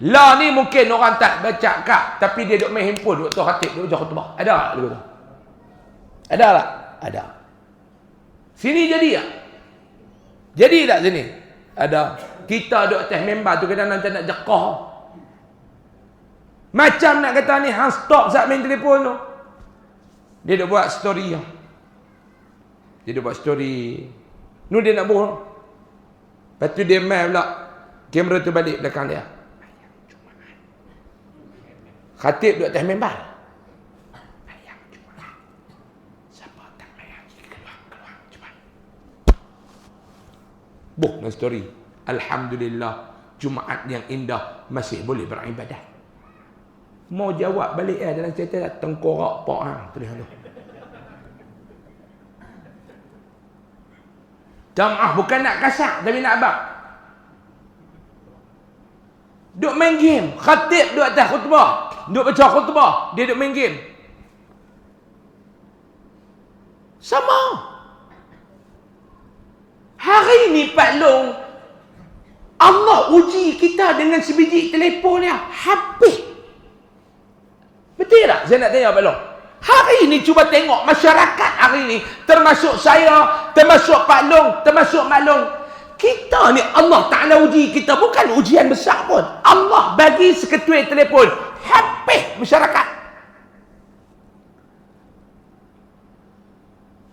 La ni mungkin orang tak baca kak. Tapi dia duduk main handphone. Duduk tu khatib. Duduk jauh khutbah. Ada tak? Dia kata. Ada tak? Ada. Sini jadi tak? Jadi tak sini? Ada. Kita duduk atas member tu kadang-kadang tak nak jekah. Macam nak kata ni, hang stop saat main telefon tu. Dia duduk buat story. Dia duduk buat story. Nu dia nak bohong. Lepas tu dia main pula. Kamera tu balik belakang dia. Khatib duduk atas member. Boh, dan story. Alhamdulillah, Jumaat yang indah masih boleh beribadah. Mau jawab balik eh dalam cerita tengkorak pak hang tulis tu. Jamaah bukan nak kasak tapi nak abang. Duk main game. Khatib duk atas khutbah. Duk baca khutbah. Dia duk main game. Sama. Hari ni Pak Long. Allah uji kita dengan sebiji telefon. Habis. Betul tak? Saya nak tanya Pak Long. Hari ini cuba tengok masyarakat hari ini. Termasuk saya, termasuk Pak Long, termasuk Mak Long. Kita ni Allah Ta'ala uji kita. Bukan ujian besar pun. Allah bagi seketui telefon. Habis masyarakat.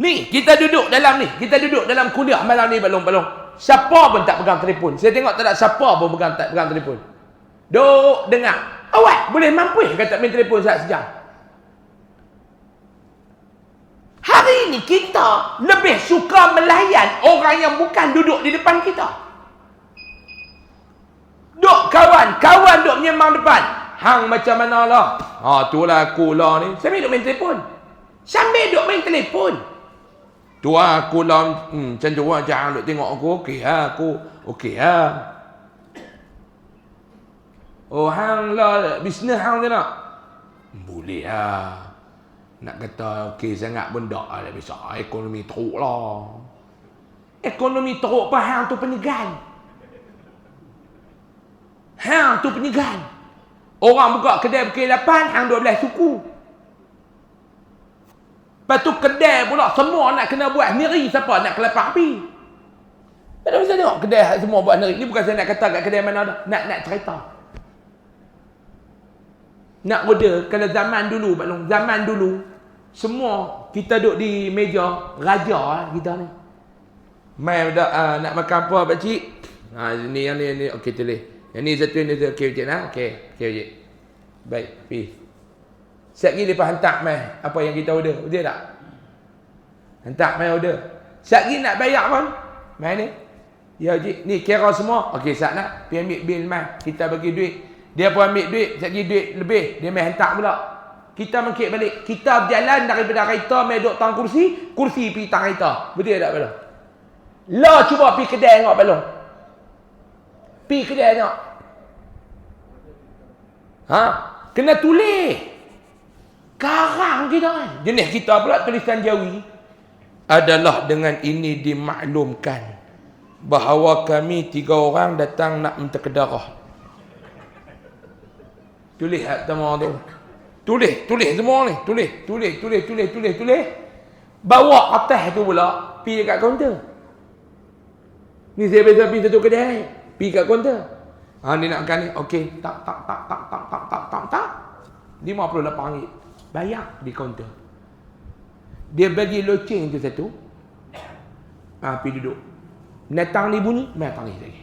Ni, kita duduk dalam ni. Kita duduk dalam kuliah malam ni, Pak Long, Pak Long. Siapa pun tak pegang telefon. Saya tengok tak ada siapa pun pegang, tak pegang telefon. Duk dengar. Awak boleh mampu ke tak main telefon saat sejam? Hari ini kita lebih suka melayan orang yang bukan duduk di depan kita. Duk kawan, kawan duk menyembang depan. Hang macam mana lah? Ha, tu lah aku lah ni. Sambil duk main telefon. Sambil duk main telefon. Tu lah aku lah. Hmm, macam tu lah. Jangan duk tengok aku. Okey lah aku. Okey lah. Oh, hang lah. Bisnes hang je nak? Boleh lah. Nak kata okey sangat pun tak lah bisa. Ekonomi teruk lah. Ekonomi teruk apa hang tu penyegan. Hang tu penyegan. Orang buka kedai pukul 8, hang 12 suku. Lepas tu kedai pula semua nak kena buat sendiri. Siapa nak kelapa api? Tak ada masa tengok kedai semua buat sendiri. Ni bukan saya nak kata kat kedai mana dah. Nak nak cerita. Nak order kalau zaman dulu Pak Long, zaman dulu semua kita duduk di meja raja lah kita ni. Mai uh, nak makan apa pak cik? Ha ni yang ni ni okey tulis. Yang ni satu ni okey cik nah. Okey, okey cik. Baik, pi. Sekejap lagi lepas hantar mai apa yang kita order. Betul tak? Hantar mai order. Sekejap lagi nak bayar pun. Mai ni. Ya cik, ni kira semua. Okey, sat nak. Pi ambil bil mai. Kita bagi duit. Dia pun ambil duit, sekejap lagi duit lebih. Dia mai hantar pula. Kita mengkik balik. Kita berjalan daripada kereta, mai duduk tang kursi, kursi pi tang kereta. Betul tak, Balong? Lah cuba pi kedai tengok, Balong. Pi kedai tengok. Ha? Kena tulis. Karang kita kan. Jenis kita pula tulisan Jawi. Adalah dengan ini dimaklumkan. Bahawa kami tiga orang datang nak menterkedarah. Tulis hat tema tu. Tulis, tulis semua ni. Tulis, tulis, tulis, tulis, tulis, tulis. Bawa atas tu pula, pi dekat kaunter. Ni saya biasa pergi satu kedai, pi kat kaunter. Ha ni nak makan ni. Okey, tak tak tak tak tak tak tak tak tak. RM58 bayar di kaunter. Dia bagi loceng tu satu. Ha, pi duduk. Netang ni bunyi, mai tangis lagi.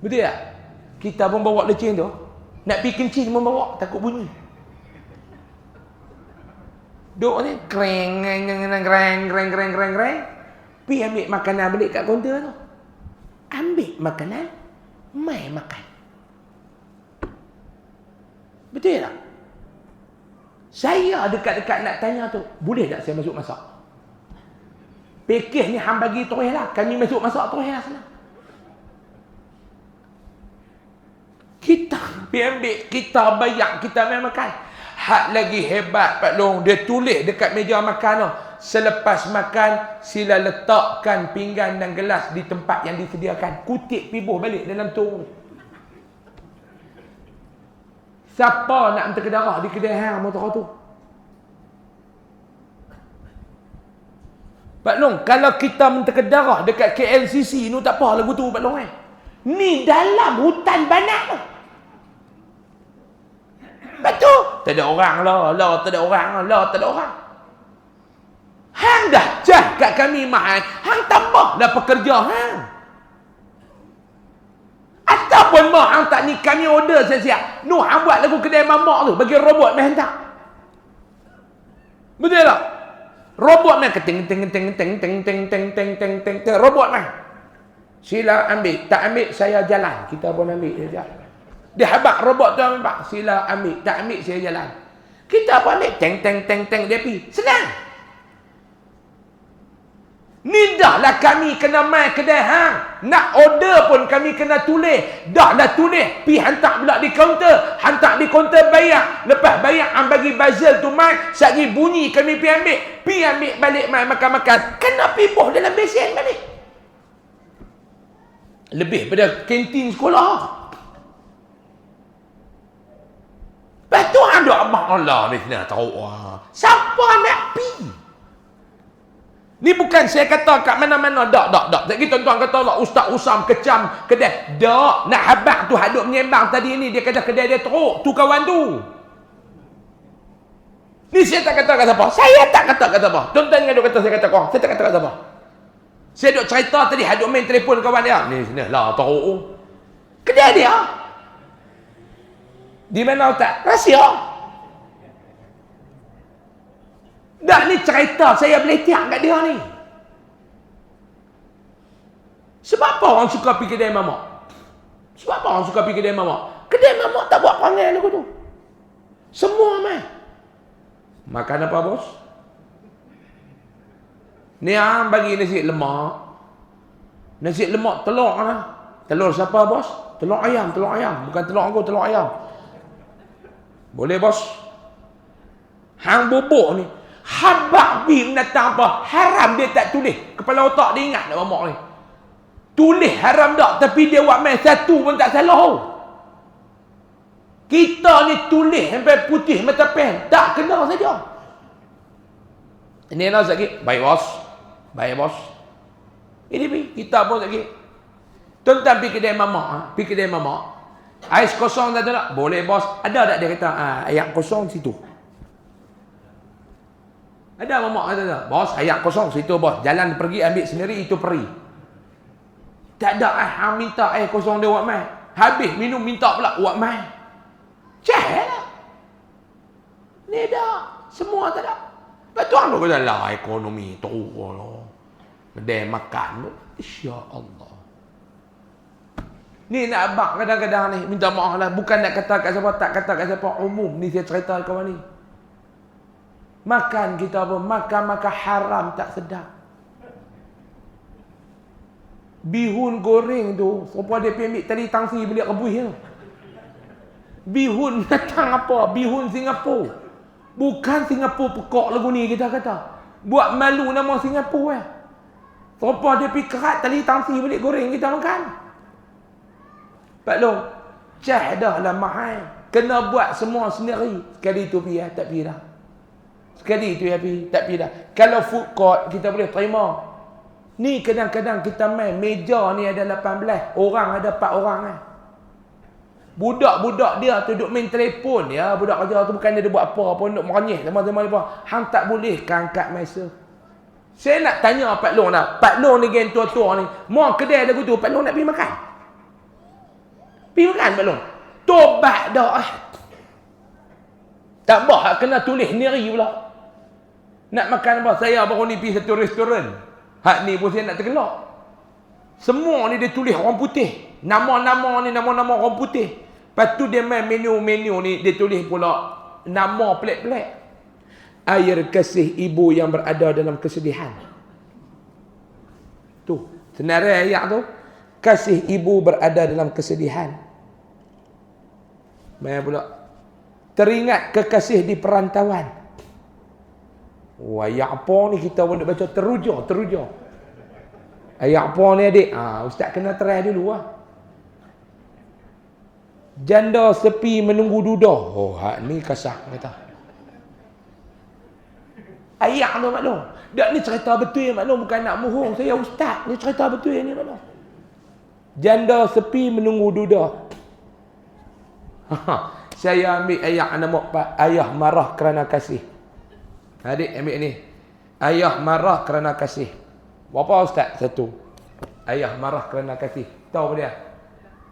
Betul tak? Kita pun bawa loceng tu. Nak pergi kencing pun bawa, takut bunyi. Duk ni, kreng, kreng, kreng, kreng, kreng, kreng, kreng, kreng. Pergi ambil makanan balik kat kaunter tu. Ambil makanan, mai makan. Betul tak? Saya dekat-dekat nak tanya tu, boleh tak saya masuk masak? Pekeh ni hang bagi terus lah. Kami masuk masak terus lah sana. Kita ambil, kita bayar, kita main makan. Hak lagi hebat Pak Long, dia tulis dekat meja makan tu. Selepas makan, sila letakkan pinggan dan gelas di tempat yang disediakan. Kutip pibuh balik dalam tu. Siapa nak minta darah di kedai hang motor tu? Pak Long, kalau kita minta darah dekat KLCC ni tak apa lagu tu Pak Long eh. Ni dalam hutan banak tu. Betul? Tak ada orang lah, lah tak ada orang lah, tak ada orang. Hang dah jah kat kami mahal, hang tambah dah pekerja hang. Ataupun mak hang tak ni kami order siap-siap. Nu hang buat lagu kedai mamak tu bagi robot main hantar. Betul tak? Robot main keting ting ting ting ting ting ting ting ting ting ting robot main. Sila ambil, tak ambil saya jalan. Kita pun ambil jalan. Dia habak robot tu ambil, sila ambil, tak ambil saya jalan. Kita pun ambil, teng teng teng teng dia pi. Senang. Ni dah lah kami kena main kedai hang. Nak order pun kami kena tulis. Dah lah tulis. Pi hantar pula di kaunter. Hantar di kaunter bayar. Lepas bayar, ang bagi buzzer tu main. Sagi bunyi kami pi ambil. Pi ambil balik main makan-makan. Kena pi boh dalam besen balik. Lebih pada kantin sekolah. Lepas tu ada abang Allah ni tahu. Siapa nak pi? Ni bukan saya kata kat mana-mana. Tak, tak, tak. Jadi tuan-tuan kata lah Ustaz Usam kecam kedai. Tak. Nak habak tu haduk menyembang tadi ni. Dia kata kedai dia teruk. Tu kawan tu. Ni saya tak kata kat siapa. Saya tak kata kat siapa. Tuan-tuan yang kata saya kata kau. Saya tak kata kat siapa. Saya duk cerita tadi haduk main telefon kawan dia. Ni sini lah teruk. Kedai dia. Di mana tak? Rahsia. Dah ni cerita saya boleh tiap kat dia ni. Sebab apa orang suka pergi kedai mamak? Sebab apa orang suka pergi kedai mamak? Kedai mamak tak buat panggil aku tu. Semua mai. Makan apa bos? Ni am bagi nasi lemak. Nasi lemak telur lah. Telur siapa bos? Telur ayam, telur ayam. Bukan telur aku, telur ayam. Boleh bos? Hang bubuk ni. Habak bi datang apa? Haram dia tak tulis. Kepala otak dia ingat nak mamak ni. Tulis haram tak tapi dia buat main satu pun tak salah. Kita ni tulis sampai putih mata pen. Tak kena saja. Ini nak sakit. Baik bos. Baik bos. Ini pi kita pun sakit. Tuan-tuan pergi kedai mamak. Ha? Pergi kedai mamak. Ais kosong tak tak? Boleh bos. Ada tak dia kata? Ha, ayam kosong situ. Ada mamak kata tak? Bos, ayat kosong situ bos. Jalan pergi ambil sendiri itu peri. Tak ada eh hang minta eh kosong dia buat mai. Habis minum minta pula buat mai. Cahaya lah. Ni dah. Semua tak ada. Betul tu kata lah ekonomi tu. Kedai makan tu. Insya Allah. Ni nak abang kadang-kadang ni. Minta maaf lah. Bukan nak kata kat siapa. Tak kata kat siapa. Umum ni saya cerita kawan ni. Makan kita pun makan-makan haram tak sedap. Bihun goreng tu, siapa dia pergi ambil tali tangsi beli rebus ya. Bihun datang apa? Bihun Singapura. Bukan Singapura pekok lagu ni kita kata. Buat malu nama Singapura eh. Siapa dia pergi kerat tali tangsi beli goreng kita makan. Pak Long, cah dah lah mahal. Kena buat semua sendiri. Sekali tu pergi tak pergi dah. Sekali tu ya tak pi dah. Kalau food court kita boleh terima. Ni kadang-kadang kita main meja ni ada 18, orang ada 4 orang eh. Budak-budak dia tu duk main telefon ya, budak kerja tu bukan dia buat apa pun duk meranyih sama-sama apa. Hang tak boleh kangkat masa. Saya nak tanya Pak Long lah. Pak Long ni geng tua-tua ni. Mau kedai lagu tu, Pak Long nak pergi makan. Pergi makan Pak Long. Tobat dah. Eh. Tak bah kena tulis sendiri pula. Nak makan apa? Saya baru ni pergi satu restoran. Hak ni pun saya nak tergelak. Semua ni dia tulis orang putih. Nama-nama ni nama-nama orang putih. Lepas tu dia main menu-menu ni dia tulis pula nama pelik-pelik. Air kasih ibu yang berada dalam kesedihan. Tu, senarai ayat tu. Kasih ibu berada dalam kesedihan. Main pula. Teringat kekasih di perantauan. Ayat apa ni kita boleh baca teruja, teruja. Ayat apa ni adik? Ah, ustaz kena try dulu lah. Janda sepi menunggu duda. Oh, hak ni kasar kata. Ayah tu maklum. Dak ni cerita betul maklum bukan nak muhung saya ustaz. Ni cerita betul ni maklum. Janda sepi menunggu duda. Saya ambil ayat nama Pak. Ayah marah kerana kasih. Adik ambil ni. Ayah marah kerana kasih. Berapa ustaz? Satu. Ayah marah kerana kasih. Tahu apa dia?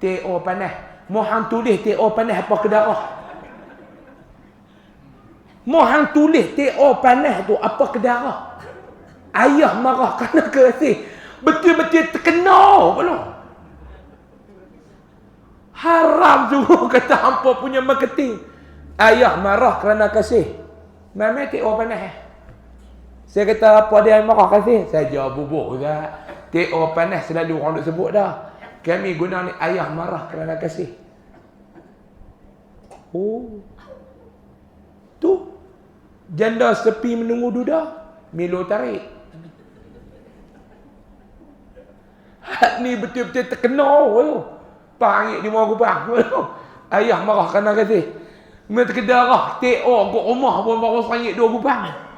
T.O. panas. Mohang tulis T.O. panas apa ke darah. Mohang tulis T.O. panas tu apa ke darah. Ayah marah kerana kasih. Betul-betul terkena belum? Haram semua kata hampa punya marketing. Ayah marah kerana kasih. Mama T.O. panas eh? Saya kata apa dia yang marah kasih? Saya jawab bubuk juga. T.O. panas selalu orang duk sebut dah. Kami guna ni ayah marah kerana kasih. Oh. Tu. Janda sepi menunggu duda. Milo tarik. Hak ni betul-betul terkena. Oh. Pangit di muka kupang. Ayah marah kerana kasih. Mereka terkedarah. T.O. kau rumah pun baru sangit dua kupang.